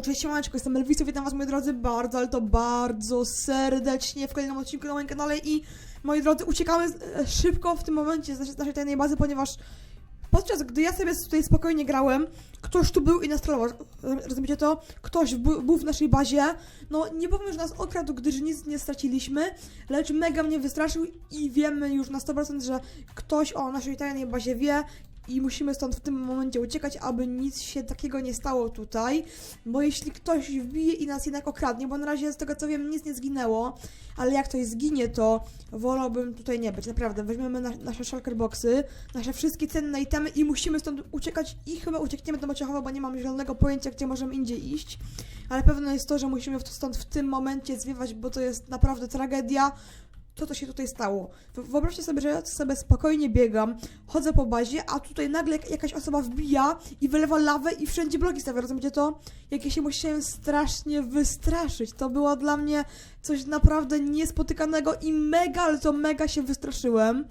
Yo, cześć siemaneczko, jestem witam was moi drodzy bardzo, ale to bardzo serdecznie w kolejnym odcinku na moim kanale i moi drodzy, uciekamy e, szybko w tym momencie z naszej, tajnej bazy, ponieważ podczas gdy ja sobie tutaj spokojnie grałem, ktoś tu był i nas trollował, Roz- rozumiecie to? Ktoś był w naszej bazie, no nie powiem, że nas okradł, gdyż nic nie straciliśmy, lecz mega mnie wystraszył i wiemy już na 100%, że ktoś o naszej tajnej bazie wie i musimy stąd w tym momencie uciekać, aby nic się takiego nie stało tutaj, bo jeśli ktoś wbije i nas jednak okradnie, bo na razie z tego co wiem nic nie zginęło, ale jak ktoś zginie, to wolałbym tutaj nie być, naprawdę. Weźmiemy na, nasze shulker boxy, nasze wszystkie cenne itemy i musimy stąd uciekać i chyba uciekniemy do Maciechowa, bo nie mam zielonego pojęcia, gdzie możemy indziej iść, ale pewne jest to, że musimy stąd w tym momencie zwiewać, bo to jest naprawdę tragedia. To, co się tutaj stało. Wy- Wyobraźcie sobie, że ja sobie spokojnie biegam, chodzę po bazie, a tutaj nagle jak- jakaś osoba wbija i wylewa lawę i wszędzie bloki stawia, rozumiecie to? Jak ja się musiałem strasznie wystraszyć. To było dla mnie coś naprawdę niespotykanego i mega, ale to mega się wystraszyłem.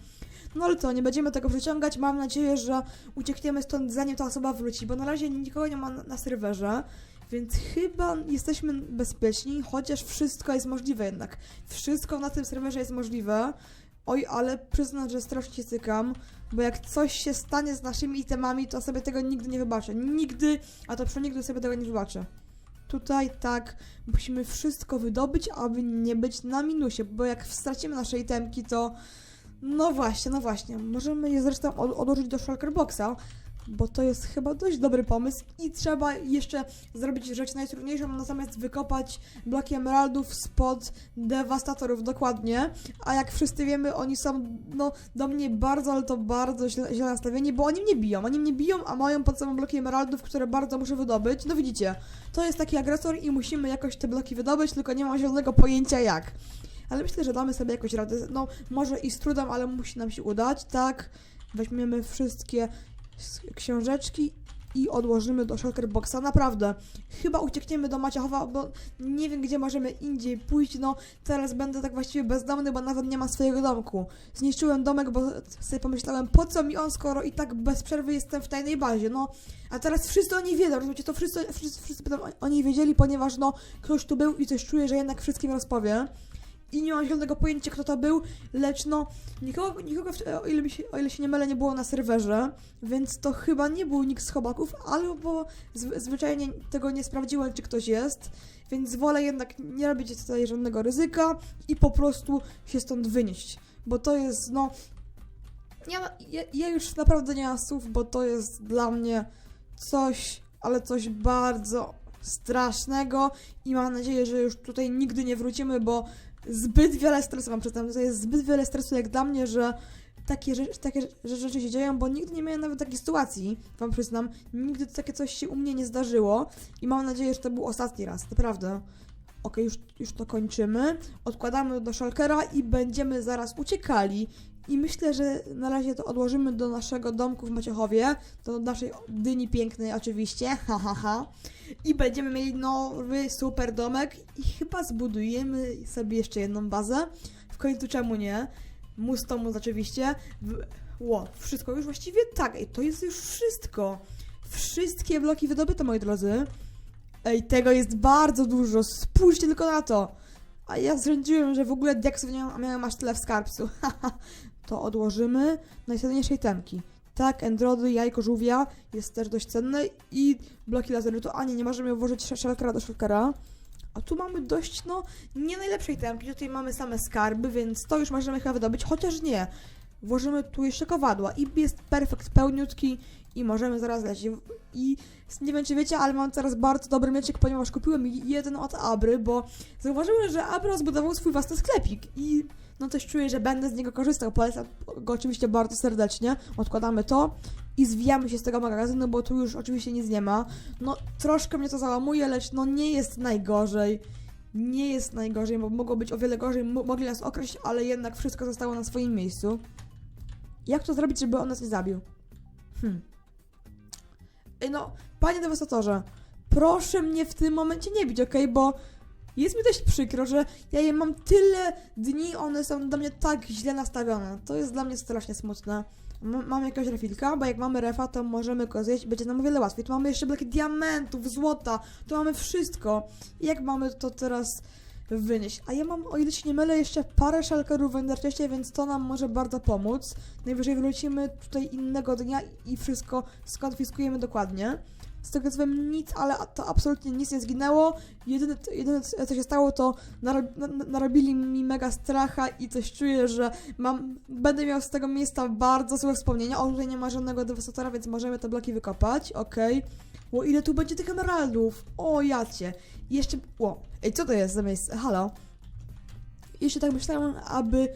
No ale co, nie będziemy tego przeciągać. Mam nadzieję, że uciekniemy stąd zanim ta osoba wróci, bo na razie nikogo nie ma na serwerze. Więc chyba jesteśmy bezpieczni, chociaż wszystko jest możliwe jednak. Wszystko na tym serwerze jest możliwe. Oj, ale przyznam, że strasznie się cykam, bo jak coś się stanie z naszymi itemami, to sobie tego nigdy nie wybaczę. Nigdy, a to przenigdy sobie tego nie wybaczę. Tutaj tak, musimy wszystko wydobyć, aby nie być na minusie, bo jak stracimy nasze itemki, to no właśnie, no właśnie. Możemy je zresztą od- odłożyć do shulker boxa, bo to jest chyba dość dobry pomysł i trzeba jeszcze zrobić rzecz najtrudniejszą, natomiast wykopać bloki emeraldów spod dewastatorów, dokładnie. A jak wszyscy wiemy, oni są no, do mnie bardzo, ale to bardzo źle, nastawieni, bo oni mnie biją. Oni mnie biją, a mają pod sobą bloki emeraldów, które bardzo muszę wydobyć. No widzicie, to jest taki agresor i musimy jakoś te bloki wydobyć, tylko nie mam zielonego pojęcia jak. Ale myślę, że damy sobie jakoś radę. No, może i z trudem, ale musi nam się udać, tak? Weźmiemy wszystkie książeczki i odłożymy do shulker boxa. Naprawdę, chyba uciekniemy do Maciechowa, bo nie wiem, gdzie możemy indziej pójść. No, teraz będę tak właściwie bezdomny, bo nawet nie ma swojego domku. Zniszczyłem domek, bo sobie pomyślałem, po co mi on, skoro i tak bez przerwy jestem w tajnej bazie. No, a teraz wszyscy o niej wiedzą, rozumiecie? To wszyscy, wszyscy, wszyscy o- niej wiedzieli, ponieważ no, ktoś tu był i coś czuję, że jednak wszystkim rozpowie. I nie mam zielonego pojęcia, kto to był, lecz no, nikogo, nikogo o, ile się, o ile się nie mylę, nie było na serwerze, więc to chyba nie był nikt z chobaków, albo zw- zwyczajnie tego nie sprawdziłem, czy ktoś jest, więc wolę jednak nie robić tutaj żadnego ryzyka i po prostu się stąd wynieść, bo to jest, no, ja, ja, ja już naprawdę nie mam słów, bo to jest dla mnie coś, ale coś bardzo strasznego i mam nadzieję, że już tutaj nigdy nie wrócimy, bo zbyt wiele stresu mam przedtem. To jest zbyt wiele stresu jak dla mnie, że takie, rzeczy, takie rzeczy się dzieją, bo nigdy nie miałem nawet takiej sytuacji, wam przyznam. Nigdy takie coś się u mnie nie zdarzyło i mam nadzieję, że to był ostatni raz, naprawdę. Okej, już, już to kończymy. Odkładamy do shulkera i będziemy zaraz uciekali. I myślę, że na razie to odłożymy do naszego domku w Maciechowie, do naszej dyni pięknej oczywiście, ha ha ha. I będziemy mieli nowy super domek i chyba zbudujemy sobie jeszcze jedną bazę. W końcu czemu nie? Mustomuz oczywiście. W... Ło, wszystko już właściwie tak, ej, to jest już wszystko. Wszystkie bloki wydobyte, moi drodzy. Ej, tego jest bardzo dużo, spójrzcie tylko na to. A ja zrządziłem, że w ogóle diaksów nie a miałem aż tyle w skarbcu. to odłożymy. Najcenniejszej temki. Tak, endrody, jajko żółwia jest też dość cenne i bloki laserytu. A nie, nie możemy włożyć sz- shulkera do shulkera. A tu mamy dość, no, nie najlepszej temki. Tutaj mamy same skarby, więc to już możemy chyba wydobyć, chociaż nie. Włożymy tu jeszcze kowadła i jest perfekt pełniutki i możemy zaraz lecieć. I nie wiem, czy wiecie, ale mam teraz bardzo dobry mieczyk, ponieważ kupiłem jeden od Abry, bo zauważyłem, że Abra zbudował swój własny sklepik i no też czuję, że będę z niego korzystał. Polecam go oczywiście bardzo serdecznie. Odkładamy to i zwijamy się z tego magazynu, bo tu już oczywiście nic nie ma. No troszkę mnie to załamuje, lecz no nie jest najgorzej. Nie jest najgorzej, bo mogło być o wiele gorzej, mo- mogli nas okraść, ale jednak wszystko zostało na swoim miejscu. Jak to zrobić, żeby on nas nie zabił? Hmm. No, panie dewastatorze, proszę mnie w tym momencie nie bić, okej, bo jest mi dość przykro, że ja je mam tyle dni, one są do mnie tak źle nastawione. To jest dla mnie strasznie smutne. M- mamy jakiegoś refilka, bo jak mamy refa, to możemy go zjeść, będzie nam o wiele łatwiej. Tu mamy jeszcze bloki diamentów, złota, tu mamy wszystko. I jak mamy to teraz wynieść? A ja mam, o ile się nie mylę, jeszcze parę szalkerów w Enderchestie, więc to nam może bardzo pomóc. Najwyżej wrócimy tutaj innego dnia i wszystko skonfiskujemy dokładnie. Z tego co wiem, nic, ale to absolutnie nic nie zginęło. Jedyne, jedyne co się stało, to narob, na, na- narobili mi mega stracha i coś czuję, że mam, będę miał z tego miejsca bardzo złe wspomnienia. O, tutaj nie ma żadnego dewastatora, więc możemy te bloki wykopać, okej. O, ile tu będzie tych emeraldów? O, jacie. I jeszcze, o, ej, co to jest za miejsce? Halo? Jeszcze tak myślałem, aby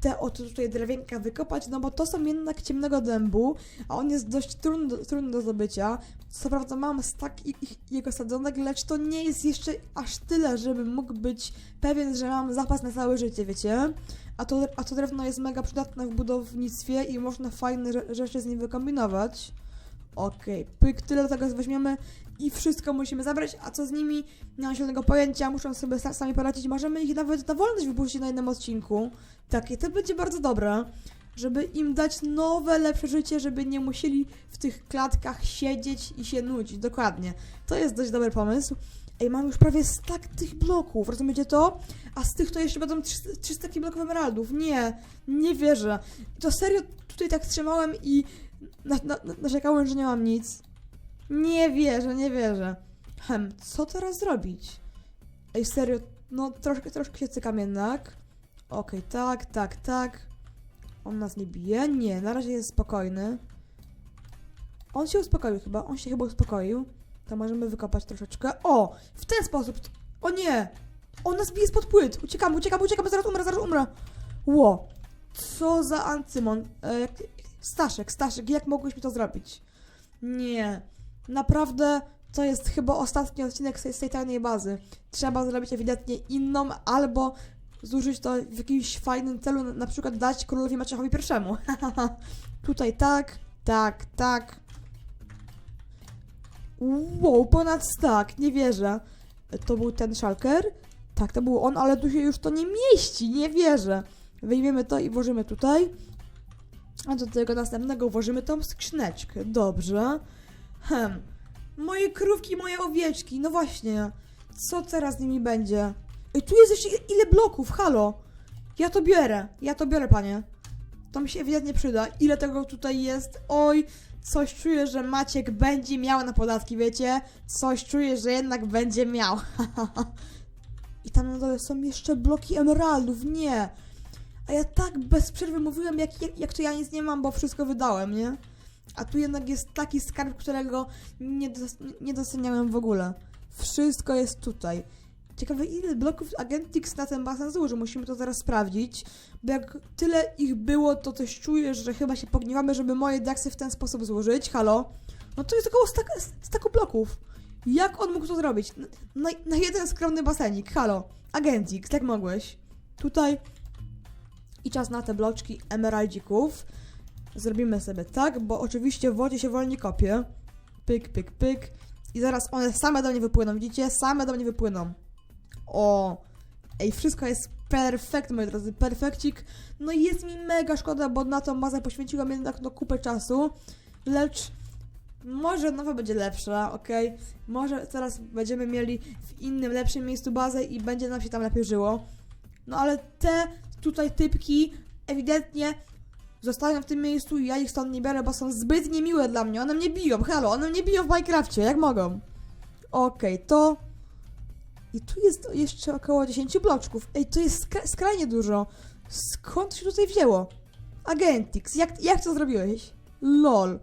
te oto tutaj drewienka wykopać, no bo to są jednak ciemnego dębu, a on jest dość trudny do, trudny do zdobycia. Co prawda mam stak i- ich- jego sadzonek, lecz to nie jest jeszcze aż tyle, żebym mógł być pewien, że mam zapas na całe życie, wiecie? A to, a to drewno jest mega przydatne w budownictwie i można fajne rze- rzeczy z nim wykombinować. Okej, pyk, tyle tego weźmiemy i wszystko musimy zabrać, a co z nimi? Nie mam zielonego pojęcia, muszą sobie sa- sami poradzić. Możemy ich nawet na wolność wypuścić na jednym odcinku. Tak, i to będzie bardzo dobre, żeby im dać nowe, lepsze życie, żeby nie musieli w tych klatkach siedzieć i się nudzić. Dokładnie. To jest dość dobry pomysł. Ej, mam już prawie stak tych bloków, rozumiecie to? A z tych to jeszcze będą 300, 300 bloków emeraldów. Nie, nie wierzę. To serio tutaj tak trzymałem i na, na, narzekałem, że nie mam nic. Nie wierzę, nie wierzę. Hem, co teraz zrobić? Ej, serio, no troszkę, troszkę się cykam jednak. Okej, tak, tak, tak. On nas nie bije? Nie, na razie jest spokojny. On się uspokoił chyba, on się chyba uspokoił. To możemy wykopać troszeczkę. O! W ten sposób! O nie! On nas bije spod płyt! Uciekamy, uciekamy, uciekamy, zaraz umrę, zaraz umrę! Ło! Co za ancymon? E, Staszek, Staszek, jak mogłeś mi to zrobić? Nie. Naprawdę to jest chyba ostatni odcinek z tej, tajnej bazy. Trzeba zrobić ewidentnie inną, albo zużyć to w jakimś fajnym celu, na- przykład dać królowi Maciechowi pierwszemu. Tutaj tak, tak, tak. Wow, ponad stak, nie wierzę. To był ten szalker? Tak, to był on, ale tu się już to nie mieści, nie wierzę. Wyjmiemy to i włożymy tutaj. A do tego następnego włożymy tą skrzyneczkę. Dobrze. Hem. Moje krówki, moje owieczki. No właśnie. Co teraz z nimi będzie? Ej, tu jest jeszcze ile- bloków, halo. Ja to biorę. Ja to biorę, panie. To mi się ewidentnie przyda. Ile tego tutaj jest? Oj, coś czuję, że Maciek będzie miał na podatki, wiecie? Coś czuję, że jednak będzie miał. I tam na dole są jeszcze bloki emeraldów. Nie. A ja tak bez przerwy mówiłem, jak, jak, jak to ja nic nie mam, bo wszystko wydałem, nie? A tu jednak jest taki skarb, którego nie, dos- nie doceniałem w ogóle. Wszystko jest tutaj. Ciekawe, ile bloków Agentix na ten basen złożył. Musimy to zaraz sprawdzić. Bo jak tyle ich było, to coś czuję, że chyba się pogniewamy, żeby moje daksy w ten sposób złożyć. Halo? No to jest około stak staku bloków. Jak on mógł to zrobić? Na, na, na jeden skromny basenik. Halo? Agentix, jak mogłeś? Tutaj i czas na te bloczki emeraldzików. Zrobimy sobie tak, bo oczywiście w wodzie się wolniej kopie. Pyk, pyk, pyk. I zaraz one same do mnie wypłyną, widzicie? Same do mnie wypłyną. O! Ej, wszystko jest perfekt, moi drodzy, perfekcik. No i jest mi mega szkoda, bo na tą bazę poświęciłam jednak no kupę czasu. Lecz może nowa będzie lepsza, ok? Może teraz będziemy mieli w innym, lepszym miejscu bazę i będzie nam się tam lepiej żyło. No ale te tutaj typki ewidentnie zostają w tym miejscu i ja ich stąd nie biorę, bo są zbyt niemiłe dla mnie. One mnie biją, halo, one mnie biją w Minecrafcie, jak mogą. Okej, to... I tu jest jeszcze około 10 bloczków. Ej, to jest skra skrajnie dużo. Skąd się tutaj wzięło? Agentix, jak, jak to zrobiłeś? LOL.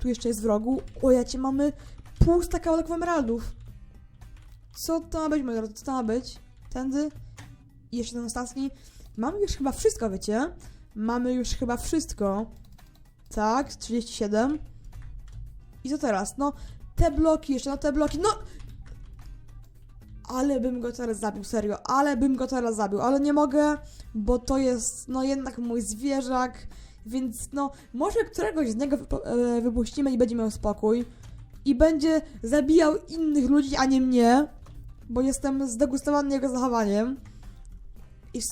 Tu jeszcze jest w rogu. O, ja cię mamy pół staka emeraldów. Co to ma być, moi drodzy? Co to ma być? Tędy? I jeszcze ten ostatni. Mamy już chyba wszystko, wiecie? Mamy już chyba wszystko. Tak, 37. I co teraz? No, te bloki jeszcze, no te bloki, no! Ale bym go teraz zabił, serio, ale bym go teraz zabił, ale nie mogę, bo to jest, no jednak mój zwierzak, więc no, może któregoś z niego e, wypuścimy i będzie miał spokój. I będzie zabijał innych ludzi, a nie mnie, bo jestem zdegustowany jego zachowaniem. I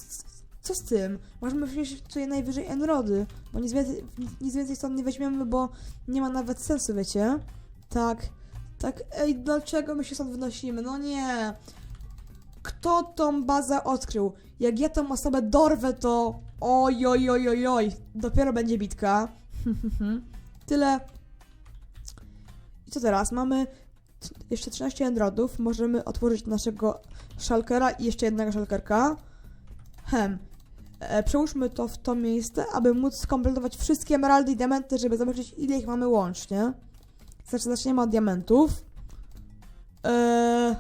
co z tym? Możemy wziąć tutaj najwyżej Enrody, bo nic więcej, nic więcej stąd nie weźmiemy, bo nie ma nawet sensu, wiecie? Tak, tak, ej, dlaczego my się stąd wynosimy? No nie. Kto tą bazę odkrył? Jak ja tą osobę dorwę, to oj, oj, oj, oj, oj, dopiero będzie bitka. Tyle. I co teraz? Mamy jeszcze 13 endrodów. Możemy otworzyć naszego szalkera i jeszcze jednego szalkerka. Hem. E, przełóżmy to w to miejsce, aby móc skompletować wszystkie emeraldy i diamenty, żeby zobaczyć ile ich mamy łącznie. Znaczy, zaczniemy od diamentów. Eee,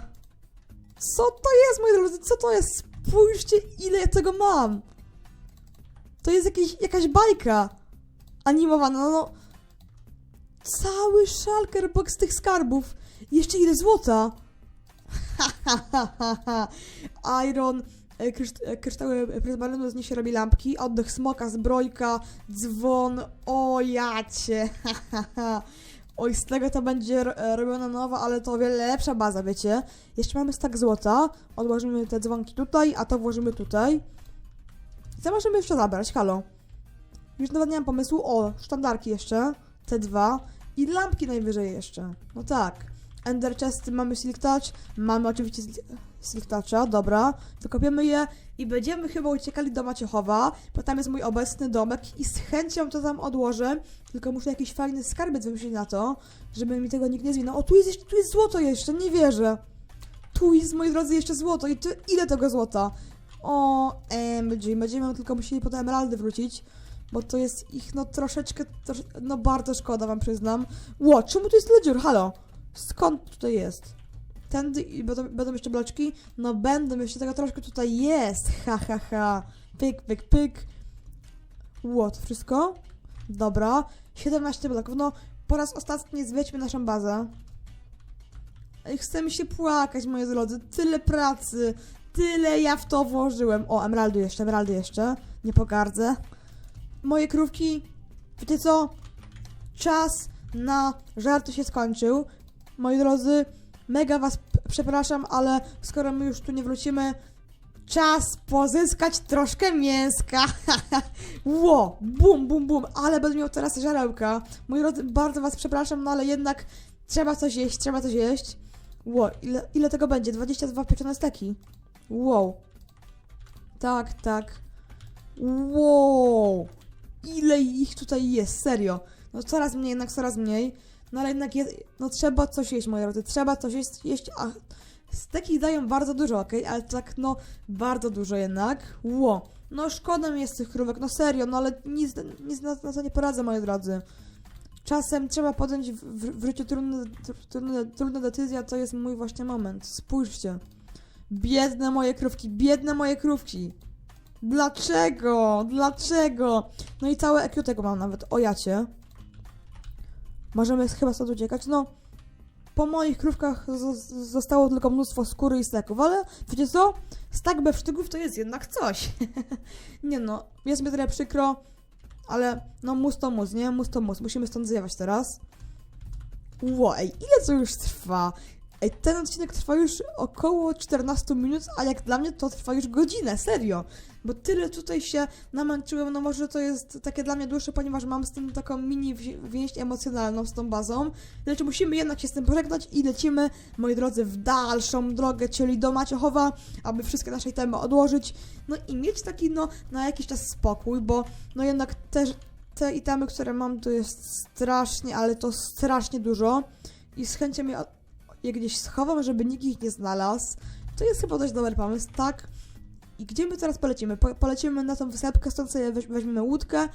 co to jest, moi drodzy? Co to jest? Spójrzcie, ile ja tego mam. To jest jakieś, jakaś bajka animowana. No, no. Cały szalker box tych skarbów. Jeszcze ile złota? Iron, e, kryszt e, kryształy pryzmarynu z nich się robi lampki, oddech smoka, zbrojka, dzwon, o jacie. Oj, z tego to będzie ro- e, robiona nowa, ale to o wiele lepsza baza, wiecie? Jeszcze mamy stak złota, odłożymy te dzwonki tutaj, a to włożymy tutaj. Co możemy jeszcze zabrać? Halo. Już nawet nie mam pomysłu. O, sztandarki jeszcze. Te dwa. I lampki najwyżej jeszcze. No tak. Ender chesty mamy Silk Touch. Mamy oczywiście Sil- Silk Toucha, dobra. Wykopiemy je i będziemy chyba uciekali do Maciechowa, bo tam jest mój obecny domek i z chęcią to tam odłożę. Tylko muszę jakiś fajny skarbiec wymyślić na to, żeby mi tego nikt nie zwinął. O, tu jest, tu jest złoto jeszcze, nie wierzę. Tu jest, moi drodzy, jeszcze złoto. I ty, ile tego złota? O, MG. Będziemy tylko musieli po te emeraldy wrócić, bo to jest ich, no, troszeczkę, trosz, no, bardzo szkoda, wam przyznam. Ło, czemu tu jest tyle dziur? Halo? Skąd tutaj jest? Tędy i będą, będą jeszcze bloczki? No będą, jeszcze tego troszkę tutaj jest. Ha, ha, ha. Pyk, pyk, pyk. Ło, to wszystko? Dobra. 17 bloków. No, po raz ostatni zwiedźmy naszą bazę. Ej, Chce mi się płakać, moi drodzy. Tyle pracy. Tyle ja w to włożyłem. O, emeraldy jeszcze, emeraldy jeszcze. Nie pogardzę. Moje krówki, wiecie co? Czas na żarty się skończył. Moi drodzy, mega was przepraszam, ale skoro my już tu nie wrócimy, czas pozyskać troszkę mięska. Ło, bum, bum, bum, ale będę miał teraz żarełka. Moi drodzy, bardzo was przepraszam, no ale jednak trzeba coś jeść, trzeba coś jeść. Ło, ile, ile tego będzie? 22 pieczone steki. Wow. Tak, tak. Wow. Ile ich tutaj jest, serio. No coraz mniej, jednak coraz mniej. No ale jednak jest, no trzeba coś jeść, moi drodzy. Trzeba coś jeść, jeść a steki dają bardzo dużo, okej, ale tak no bardzo dużo jednak. Ło. No szkoda mi jest tych krówek, no serio, no ale nic, nic na, na to nie poradzę, moi drodzy. Czasem trzeba podjąć w, w, w życiu trudne, trudne, trudne decyzje, a to jest mój właśnie moment. Spójrzcie. Biedne moje krówki, biedne moje krówki. Dlaczego? Dlaczego? No i całe EQ tego mam nawet. O jacie. Możemy chyba stąd uciekać. No, po moich krówkach zostało tylko mnóstwo skóry i steków, ale wiecie co? Stak bez sztygów to jest jednak coś. nie no, jest mi trochę przykro, ale no mus to mus, nie? Mus to mus. Musimy stąd zjechać teraz. Ło, ej, ile to już trwa? Ej, ten odcinek trwa już około 14 minut, a jak dla mnie to trwa już godzinę, serio. Bo tyle tutaj się namęczyłem, no może to jest takie dla mnie dłuższe, ponieważ mam z tym taką mini więź emocjonalną z tą bazą. Lecz musimy jednak się z tym pożegnać i lecimy, moi drodzy, w dalszą drogę, czyli do Maciechowa, aby wszystkie nasze itemy odłożyć. No i mieć taki, no, na jakiś czas spokój, bo no jednak też te itemy, które mam, to jest strasznie, ale to strasznie dużo. I z chęcią je, je gdzieś schowam, żeby nikt ich nie znalazł. To jest chyba dość dobry pomysł, tak? I gdzie my teraz polecimy? Po, polecimy na tą wysepkę, stąd sobie weź, weźmiemy łódkę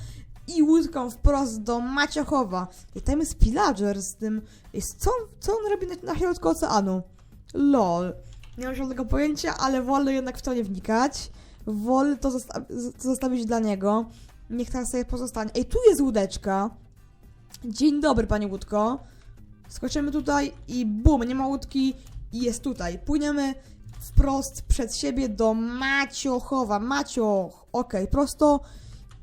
i łódką wprost do Maciechowa. I tam jest pillager z tym... Jest, co, co on robi na, na środku oceanu? LOL. Nie mam żadnego pojęcia, ale wolę jednak w to nie wnikać. Wolę to, zosta- to zostawić dla niego. Niech tam sobie pozostanie. Ej, tu jest łódeczka. Dzień dobry, panie łódko. Skoczymy tutaj i bum, nie ma łódki i jest tutaj. Płyniemy wprost przed siebie do Maciochowa. Macioch, okej, prosto.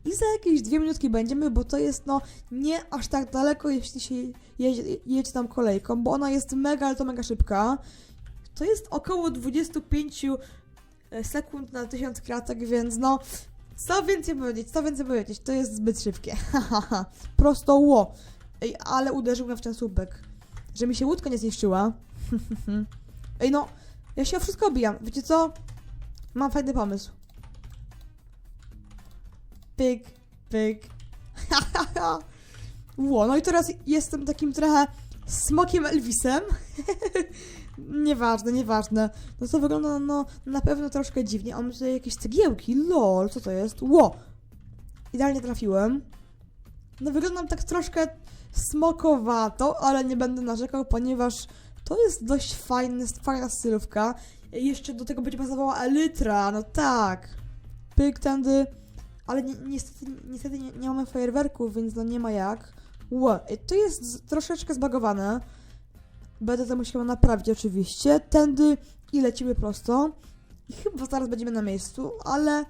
I za jakieś dwie minutki będziemy, bo to jest no nie aż tak daleko, jeśli się jedzie, jedzie tam kolejką, bo ona jest mega, ale to mega szybka. To jest około 25 sekund na 1000 kratek, więc no Co więcej powiedzieć, co więcej powiedzieć, to jest zbyt szybkie. Prosto ło. Ej, ale uderzył mnie w ten słupek. Że mi się łódka nie zniszczyła. Ej no, ja się o wszystko obijam. Wiecie co? Mam fajny pomysł. Pyk, pyk. Ło, no i teraz jestem takim trochę smokiem Elvisem. nieważne, nieważne. No to wygląda no, na pewno troszkę dziwnie. Mamy tutaj jakieś cegiełki. Lol, co to jest? Ło! Idealnie trafiłem. No wyglądam tak troszkę smokowato, ale nie będę narzekał, ponieważ to jest dość fajny, fajna stylówka. Jeszcze do tego będzie pasowała elytra, no tak. Pyk tędy. Ale ni niestety, niestety nie, nie mamy fajerwerków, więc no nie ma jak. Ło, to jest troszeczkę zbagowane. Będę to musiała naprawić oczywiście. Tędy i lecimy prosto. I chyba zaraz będziemy na miejscu, ale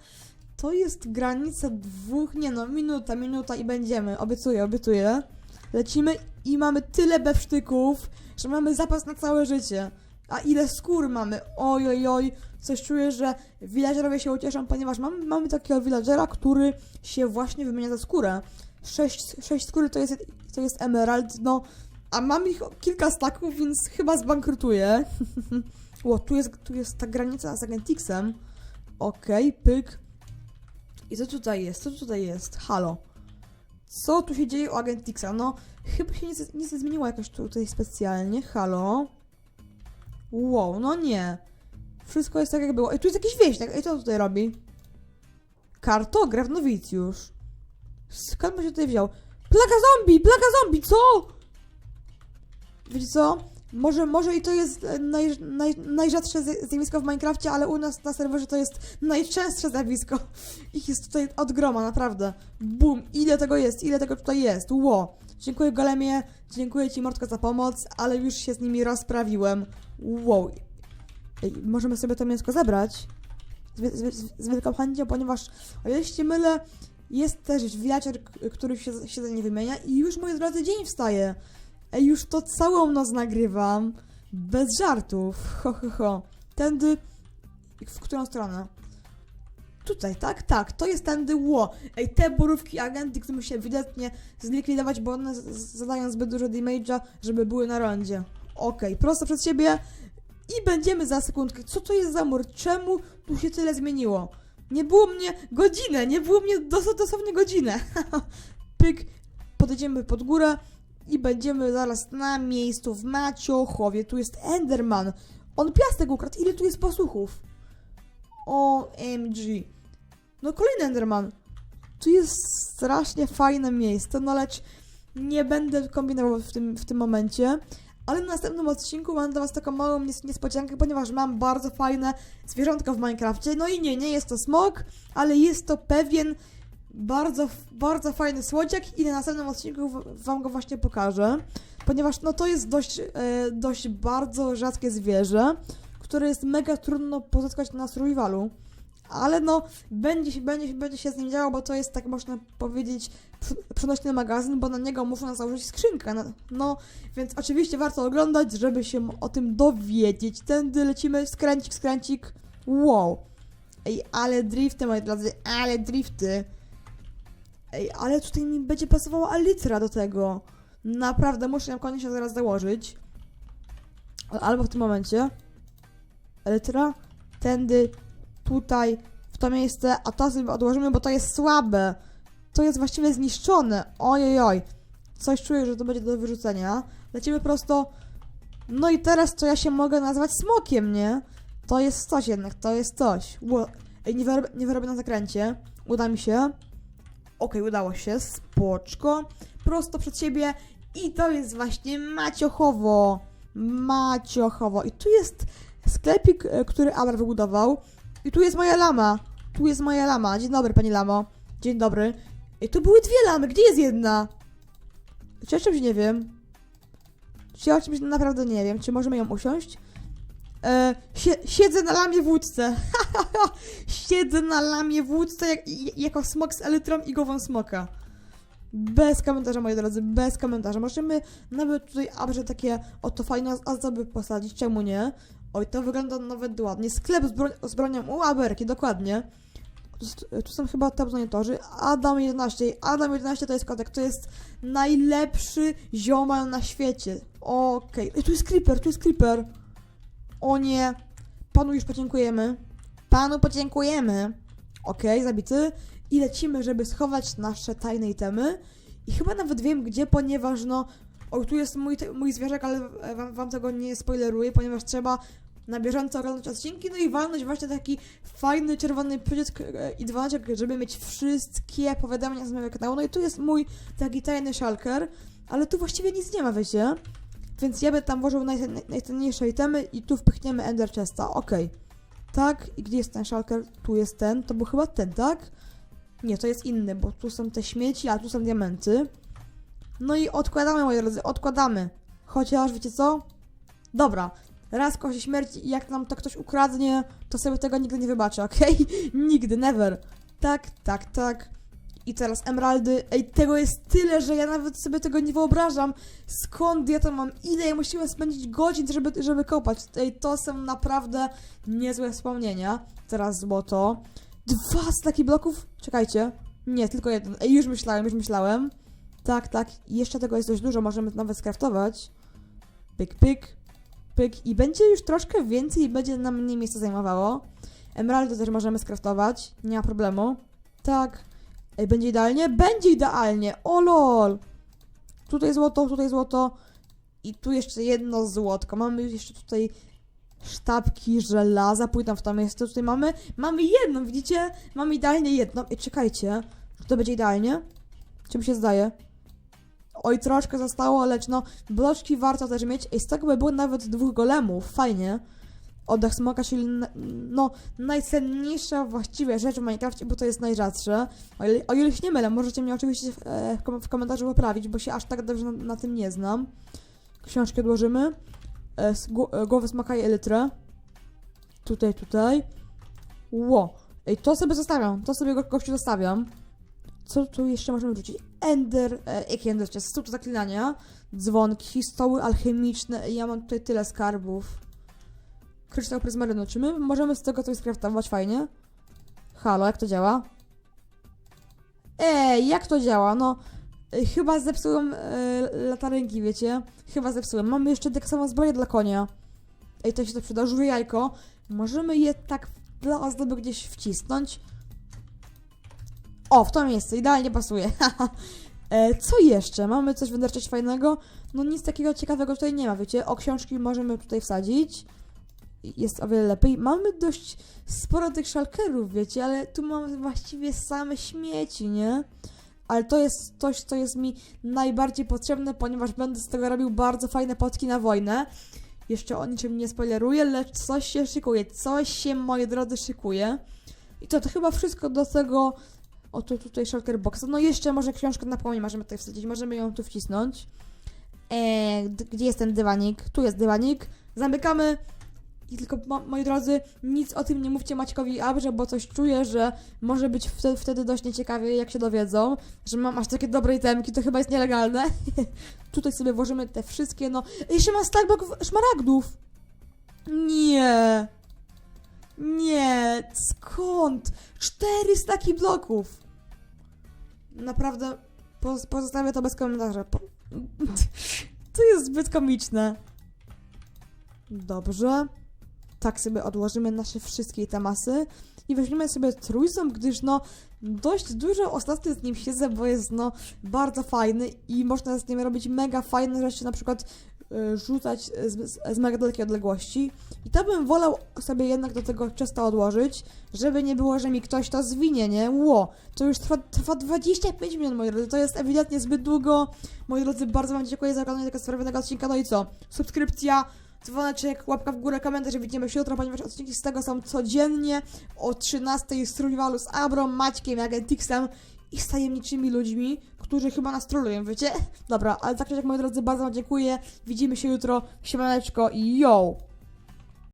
to jest granica dwóch, nie no, minuta, minuta i będziemy. Obiecuję, obiecuję. Lecimy i mamy tyle bewsztyków, że mamy zapas na całe życie. A ile skór mamy? Oj, oj, oj. Coś czuję, że villagerowie się ucieszą, ponieważ mamy, mamy takiego villagera, który się właśnie wymienia za skórę. Sześć, sześć skóry to jest, to jest emerald, no. A mam ich kilka staków, więc chyba zbankrutuję. o, tu jest, tu jest ta granica z Agentixem. Okej, pyk. I co tutaj jest? Co tutaj jest? Halo. Co tu się dzieje u Agentixa? No, chyba się nic, nic nie zmieniło jakoś tutaj specjalnie. Halo. Wow, no nie. Wszystko jest tak jak było. Ej, tu jest jakiś wieśniak. Ej, co tutaj robi? Kartograf, nowicjusz. Skąd on się tutaj wziął? Plaga zombie! Plaga zombie! Co? Wiecie co? Może, może i to jest e, naj, naj, najrzadsze zj- zjawisko w Minecrafcie, ale u nas na serwerze to jest najczęstsze zjawisko. Ich jest tutaj od groma, naprawdę. Bum, ile tego jest, ile tego tutaj jest. Ło. Dziękuję Golemie, dziękuję Ci Mordko za pomoc, ale już się z nimi rozprawiłem. Wow. Ej, możemy sobie to mięsko zabrać. Z, z, z wielką chęcią, ponieważ, o ile się mylę, jest też k- który się, się za nie wymienia i już, moi drodzy, dzień wstaje. Ej, już to całą noc nagrywam. Bez żartów. Ho, ho, ho. Tędy... W którą stronę? Tutaj, tak? Tak, to jest tędy ło. Ej, te borówki agenty, które muszę ewidentnie zlikwidować, bo one zadają zbyt dużo damage'a, żeby były na rondzie. Okej, prosto przed siebie i będziemy za sekundkę. Co to jest za mur? Czemu tu się tyle zmieniło? Nie było mnie godzinę, nie było mnie dos dosłownie godzinę. Pyk, podejdziemy pod górę i będziemy zaraz na miejscu w Maciochowie. Tu jest Enderman. On piastek ukradł. Ile tu jest posłuchów? OMG. No kolejny Enderman. Tu jest strasznie fajne miejsce, no lecz nie będę kombinował w tym, w tym momencie. Ale w następnym odcinku mam dla Was taką małą nies- niespodziankę, ponieważ mam bardzo fajne zwierzątka w Minecrafcie. No i nie, nie jest to smok, ale jest to pewien bardzo, bardzo fajny słodziak i na następnym odcinku Wam go właśnie pokażę. Ponieważ no to jest dość, e, dość bardzo rzadkie zwierzę, które jest mega trudno pozyskać na survivalu. Ale no, będzie się, będzie, będzie się z nim działo, bo to jest, tak można powiedzieć, pr- przenośny magazyn, bo na niego można założyć skrzynkę. No, no, więc oczywiście warto oglądać, żeby się o tym dowiedzieć. Tędy lecimy, skręcik, skręcik. Wow. Ej, ale drifty, moi drodzy, ale drifty. Ej, ale tutaj mi będzie pasowała alitra do tego. Naprawdę, muszę ją koniecznie zaraz założyć. Al- Albo w tym momencie. Elytra, tędy, tutaj, w to miejsce, a to sobie odłożymy, bo to jest słabe. To jest właściwie zniszczone. Ojej, oj. Coś czuję, że to będzie do wyrzucenia. Lecimy prosto. No i teraz to ja się mogę nazwać smokiem, nie? To jest coś jednak, to jest coś. Ej, nie wyrobię, nie wyrobię na zakręcie. Uda mi się. Okej, udało się, spoczko. Prosto przed siebie i to jest właśnie Maciochowo. Maciochowo. I tu jest sklepik, e, który Amar wybudował. I tu jest moja lama. Tu jest moja lama. Dzień dobry, pani lamo. Dzień dobry. I tu były dwie lamy. Gdzie jest jedna? Czy ja czymś nie wiem? Czy ja o czymś naprawdę nie wiem? Czy możemy ją usiąść? E, sie, siedzę na lamie w łódce. siedzę na lamie w łódce jak, jako smok z elytrą i głową smoka. Bez komentarza, moi drodzy, bez komentarza. Możemy nawet tutaj abrze takie oto fajne ozdoby posadzić, czemu nie? Oj, to wygląda nawet ładnie. Sklep z, z bronią u Aberki, dokładnie. Tu, tu są chyba tabzonitorzy. Adam 11. Adam 11 to jest kotek. To jest najlepszy ziomal na świecie. Okej. Ej, Tu jest creeper, tu jest creeper. O nie. Panu już podziękujemy. Panu podziękujemy. Okej, zabity. I lecimy, żeby schować nasze tajne itemy. I chyba nawet wiem gdzie, ponieważ no... O, tu jest mój, mój zwierzak, ale e, wam, wam tego nie spoileruję, ponieważ trzeba na bieżąco oglądać odcinki, no i walnąć właśnie taki fajny czerwony przycisk e, i dzwoneczek, żeby mieć wszystkie powiadomienia z mojego kanału. No i tu jest mój taki tajny shulker, ale tu właściwie nic nie ma, wiecie? Więc ja bym tam włożył naj, naj, najcenniejsze itemy i tu wpychniemy Ender Chesta, okej. Tak, i gdzie jest ten shulker? Tu jest ten, to był chyba ten, tak? Nie, to jest inny, bo tu są te śmieci, a tu są diamenty. No i odkładamy, moi drodzy, odkładamy. Chociaż, wiecie co? Dobra, raz kości śmierci i jak nam to ktoś ukradnie, to sobie tego nigdy nie wybaczę, okej? nigdy, never. Tak, tak, tak. I teraz emeraldy. Ej, tego jest tyle, że ja nawet sobie tego nie wyobrażam. Skąd ja to mam? Ile ja musiałem spędzić godzin, żeby, żeby kopać? Ej, to są naprawdę niezłe wspomnienia. Teraz złoto. Dwa staki bloków? Czekajcie. Nie, tylko jeden. Ej, już myślałem, już myślałem. Tak, tak. Jeszcze tego jest dość dużo, możemy nawet skraftować. Pyk, pyk, pyk. I będzie już troszkę więcej i będzie nam mniej miejsca zajmowało. Emeraldy też możemy skraftować, nie ma problemu. Tak. Ej, będzie idealnie? Będzie idealnie! O lol! Tutaj złoto, tutaj złoto. I tu jeszcze jedno złotko. Mamy jeszcze tutaj sztabki żelaza. Pójdę w to miejsce. Tutaj mamy. Mamy jedną, widzicie? Mamy idealnie jedną. I czekajcie. Czy to będzie idealnie? Czy mi się zdaje? Oj, troszkę zostało, lecz no, bloczki warto też mieć. I z tego by było nawet dwóch golemów. Fajnie. Oddech smoka, czyli no, najcenniejsza właściwie rzecz w Minecrafcie, bo to jest najrzadsze. O ile, o ile się nie mylę, możecie mnie oczywiście w, e, w kom- w komentarzu poprawić, bo się aż tak dobrze na, na tym nie znam. Książkę odłożymy. E, e, głowę smoka i elytrę. Tutaj, tutaj. Ło. Ej, to sobie zostawiam. To sobie go, gościu zostawiam. Co tu jeszcze możemy wrzucić? Ender, e, jaki Ender chest? Do zaklinania, dzwonki, stoły alchemiczne. Ja mam tutaj tyle skarbów. Kryształ pryzmarynu. Czy my możemy z tego coś skraftować fajnie? Halo, jak to działa? Ej, jak to działa? No, y, chyba zepsułem y, latarenki, wiecie? Chyba zepsułem. Mamy jeszcze tak samo zbroję dla konia. Ej, to się to przyda. Żółwie jajko. Możemy je tak dla ozdoby gdzieś wcisnąć. O, w to miejsce. Idealnie pasuje. e, co jeszcze? Mamy coś wędrczyć fajnego? No nic takiego ciekawego tutaj nie ma, wiecie? O, książki możemy tutaj wsadzić jest o wiele lepiej. Mamy dość sporo tych szalkerów, wiecie, ale tu mamy właściwie same śmieci, nie? Ale to jest coś, co jest mi najbardziej potrzebne, ponieważ będę z tego robił bardzo fajne potki na wojnę. Jeszcze o niczym nie spoileruję, lecz coś się szykuje, coś się, moi drodzy, szykuje. I to, to chyba wszystko do tego... O, tu tutaj shulker boxa. No jeszcze może książkę na płomień możemy tutaj wsadzić, możemy ją tu wcisnąć. Eee, gdzie jest ten dywanik? Tu jest dywanik. Zamykamy. I tylko, mo- moi drodzy, nic o tym nie mówcie Maćkowi Abrze, bo coś czuję, że może być wtedy, wtedy dość nieciekawie, jak się dowiedzą, że mam aż takie dobre itemki, to chyba jest nielegalne. Tutaj sobie włożymy te wszystkie, no... Jeszcze mam stackback szmaragdów! Nie! Nie! Skąd? Cztery staki bloków! Naprawdę, poz- pozostawię to bez komentarza. Po... to jest zbyt komiczne. Dobrze. Tak sobie odłożymy nasze wszystkie tamasy i weźmiemy sobie trójząb, gdyż no dość dużo ostatnio z nim siedzę, bo jest no bardzo fajny i można z nim robić mega fajne rzeczy, na przykład y, rzucać z, z, mega dalekiej odległości. I to bym wolał sobie jednak do tego czysto odłożyć, żeby nie było, że mi ktoś to zwinie, nie? Ło, to już trwa, trwa 25 minut, moi drodzy, to jest ewidentnie zbyt długo. Moi drodzy, bardzo wam dziękuję za oglądanie tego sprawionego odcinka, no i co? Subskrypcja, dzwoneczek, łapka w górę, komentarz, że widzimy się jutro, ponieważ odcinki z tego są codziennie o 13 z Survivalu z Abrą, Maćkiem, Agentixem i z tajemniczymi ludźmi, którzy chyba nas trolują, wiecie? Dobra, ale tak czy jak moi drodzy, bardzo wam dziękuję, widzimy się jutro, siemaneczko yo!